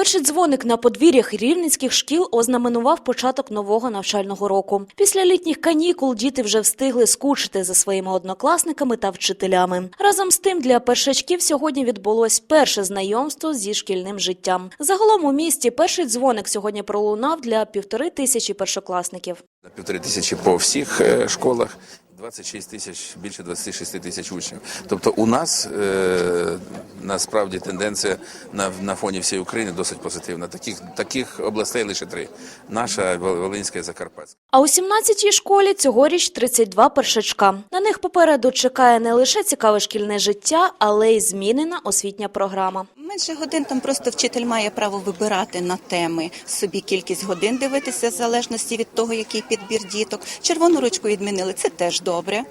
Перший дзвоник на подвір'ях рівненських шкіл ознаменував початок нового навчального року. Після літніх канікул діти вже встигли скучити за своїми однокласниками та вчителями. Разом з тим для першачків сьогодні відбулось перше знайомство зі шкільним життям. Загалом у місті перший дзвоник сьогодні пролунав для півтори тисячі першокласників. На півтори тисячі по всіх е, школах, 26 тисяч, більше 26 тисяч учнів. Тобто у нас е, насправді тенденція на, на фоні всієї України досить позитивна. Таких, таких областей лише три. Наша Волинська і Закарпатська. А у 17-й школі цьогоріч 32 першачка. На них попереду чекає не лише цікаве шкільне життя, але й змінена освітня програма. Менше годин там просто вчитель має право вибирати на теми собі кількість годин дивитися в залежності від того, який підбір діток. Червону ручку відмінили, це теж добре.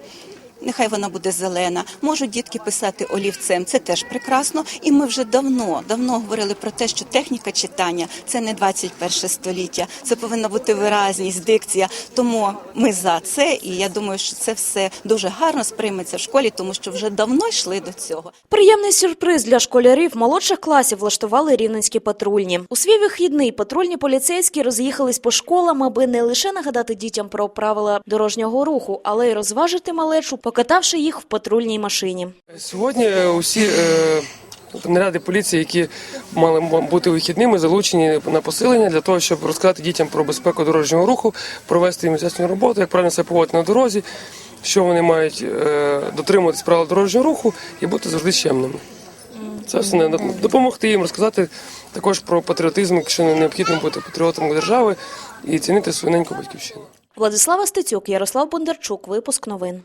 Нехай вона буде зелена. Можуть дітки писати олівцем, це теж прекрасно. І ми вже давно, давно говорили про те, що техніка читання це не 21 століття. Це повинна бути виразність, дикція. Тому ми за це, і я думаю, що це все дуже гарно сприйметься в школі, тому що вже давно йшли до цього. Приємний сюрприз для школярів молодших класів влаштували рівненські патрульні. У свій вихідний патрульні поліцейські роз'їхались по школам, аби не лише нагадати дітям про правила дорожнього руху, але й розважити малечу, покатавши їх в патрульній машині. Сьогодні е, усі е, наряди поліції, які мали бути вихідними, залучені на посилення для того, щоб розказати дітям про безпеку дорожнього руху, провести їм ясну роботу, як правильно себе поводити на дорозі, що вони мають е, дотримуватись правил дорожнього руху і бути завжди чемними. Це основне допомогти їм розказати також про патріотизм, якщо не необхідно бути патріотом держави і цінити свою неньку батьківщину. Владислава Стецюк, Ярослав Бондарчук. Випуск новин.